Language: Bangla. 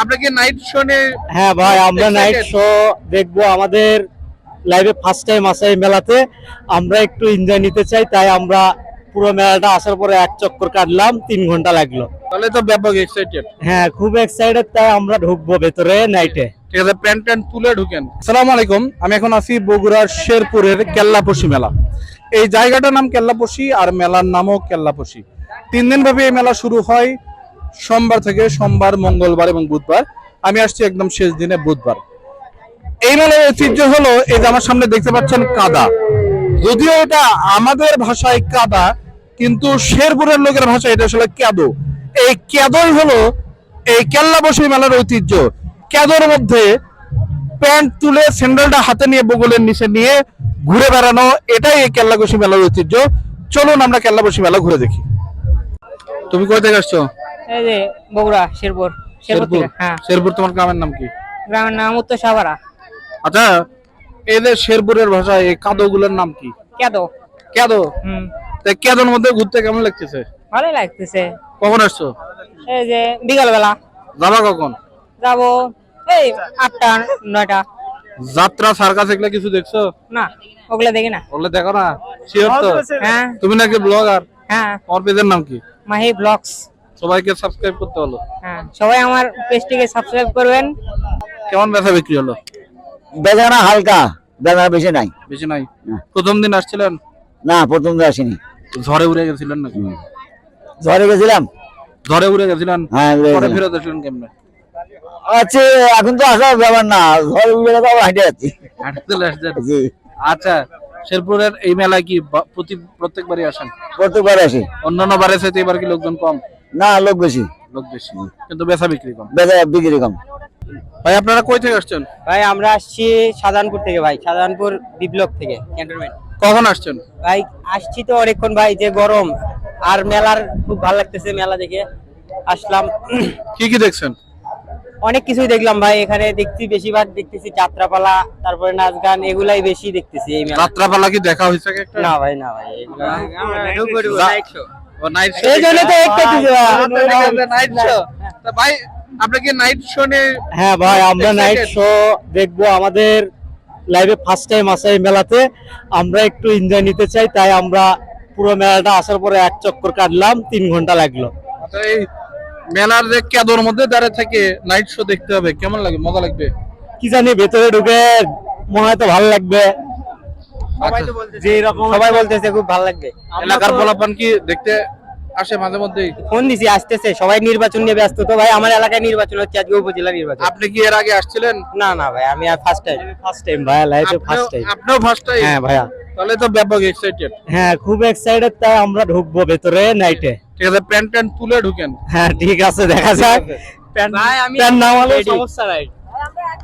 আপনি কি নাইট শো হ্যাঁ ভাই আমরা? নাইট শো দেখব আমাদের লাইভে ফার্স্ট টাইম আসা এই মেলাতে। আমরা একটু এনজয় নিতে চাই তাই আমরা পুরো মেলাটা আসার পরে এক চক্কর কাটলাম তিন ঘণ্টা লাগল। তাহলে তো ব্যাপক এক্সাইটেড হ্যাঁ খুব এক্সাইটেড তাই আমরা ঢুকবো ভেতরে নাইটে ঠিক আছে প্যান্ট ট্যান্ট তুলে ঢুকেন। সালাম আলাইকুম আমি এখন আছি বগুড়ার শেরপুরের কেল্লাপসি মেলা। এই জায়গাটার নাম কেল্লাপসি আর মেলার নামও কেল্লাপসি তিন দিন ভাবে এই মেলা শুরু হয় সোমবার থেকে সোমবার, মঙ্গলবার এবং বুধবার। আমি আসছি একদম শেষ দিনে বুধবার। এই মেলার ঐতিহ্য হলো, এই যে আমার সামনে দেখতে পাচ্ছেন কাদা। যদিও এটা আমাদের ভাষায় কাদা, কিন্তু শেরপুরের লোকের ভাষায় এটা আসলে ক্যাদো। এই ক্যাদোই হলো এই কেল্লাবসী মেলার ঐতিহ্য। ক্যাদোর মধ্যে প্যান্ট তুলে স্যান্ডেলটা হাতে নিয়ে বগলের নিচে নিয়ে ঘুরে বেড়ানো, এটাই এই কেল্লাবসী মেলার ঐতিহ্য। চলুন আমরা কেল্লাবসী মেলা ঘুরে দেখি। তুমি কোথা থেকে আসছো? এই যে বগুড়া শেরপুর। শেরপুর হ্যাঁ। শেরপুর তোমার গ্রামের নাম কি? গ্রামের নাম উত্তর সাভারা। আচ্ছা যে শেরপুরের ভাষায় এই কাদোগুলোর নাম কি? কেদো ক্যাদো? হুম। তা ক্যাদোর মধ্যে ঘুরতে কেমন লাগতেছে? ভালোই লাগতেছে। কখন আসছো? এই যে বিকাল বেলা যাবা কখন? যাব এই আটটা নয়টা। যাত্রা সার্কাস এগুলা কিছু দেখছ? না ওগুলো দেখি না। ওগুলো দেখো না? শিওর তো? হ্যাঁ। তুমি নাকি ব্লগার? হ্যাঁ। তোমার পেজের নাম কি? মাহি ব্লগস। সবাইকে সাবস্ক্রাইব করতে হলো হ্যাঁ সবাই আমার পেজটিকে সাবস্ক্রাইব করবেন। কেমন ব্যথা বিক্রি হলো? বেদানা হালকা বেদানা বেশি নাই। বেশি নাই? প্রথম দিন আসছিলেন? না প্রথম তো আসেনি। ঝড়ে উড়ে গেছিলেন নাকি? ঝড়ে গেছিলাম? ঝড়ে উড়ে গেছিলেন? হ্যাঁ পরে ফেরত আসলেন কেমনে? আচ্ছা এখন তো আসার ব্যাপার না ঝড় উড়ে গেলে আবার হাঁটে যাচ্ছি। হাঁটতে আসছেন? আচ্ছা শেরপুরের এই মেলায় কি প্রতি প্রত্যেকবারই আসেন? প্রত্যেকবার আসি। অন্যান্য বারের সাথে এবার কি লোকজন কম? না লোক বেশি। লোক বেশি। কিন্তু বেচা বিক্রি কম। বেচা বিক্রি কম। ভাই আপনারা কই থেকে আসছেন? ভাই আমরা আসছি সাধারণপুর থেকে ভাই। সাধারণপুর বিপ্লব থেকে ক্যান্টনমেন্ট। কখন আসছেন? ভাই আসছি তো অনেকক্ষণ ভাই যে গরম। আর মেলার খুব ভালো লাগতেছে মেলা দেখে। আসলাম। কি কি দেখছেন? অনেক কিছুই দেখলাম ভাই। এখানে দেখছি বেশিরভাগ দেখতেছি যাত্রাপালা তারপরে নাচ গান এগুলাই বেশি দেখতেছি এই মেলা যাত্রাপালা কি দেখা হয়েছে কি না ভাই না ভাই এগুলো নাইট এই জন্য তো একটা কিছু নাইট শো ভাই আপনি কি নাইট শো নিয়ে হ্যাঁ ভাই আমরা নাইট শো দেখব। আমাদের লাইভে ফার্স্ট টাইম আসা এই মেলাতে। আমরা একটু এনজয় নিতে চাই তাই আমরা পুরো মেলাটা আসার পরে এক চক্কর কাটলাম তিন ঘণ্টা লাগল। আচ্ছা, এই মেলার যে কেদর মধ্যে দাঁড়িয়ে থেকে নাইট শো দেখতে হবে। কেমন লাগে? মজা লাগবে? কি জানি ভেতরে ঢুকে মনে হয় তো ভালো লাগবে। সবাই বলতেছে। খুব ভালো লাগবে। এলাকার পোলাপান কি দেখতে আসে মাঝে মধ্যেই? ফোন দিছি আসতেছে। সবাই নির্বাচন নিয়ে ব্যস্ত। তো ভাই আমার এলাকায় নির্বাচন হচ্ছে আজকে উপজেলা নির্বাচন। আপনি কি এর আগে আসছিলেন? না না ভাই আমি আর ফার্স্ট টাইম ফার্স্ট টাইম ভাইয়া লাইফে ফার্স্ট টাইম আপনিও ফার্স্ট টাইম হ্যাঁ ভাইয়া। তাহলে তো ব্যাপক এক্সাইটেড হ্যাঁ খুব এক্সাইটেড তাই আমরা ঢুকবো ভেতরে নাইটে ঠিক আছে প্যান্ট ট্যান্ট তুলে ঢুকেন। হ্যাঁ ঠিক আছে দেখা যাক। প্যান্ট ভাই প্যান্ট ready। সমস্যা নাই।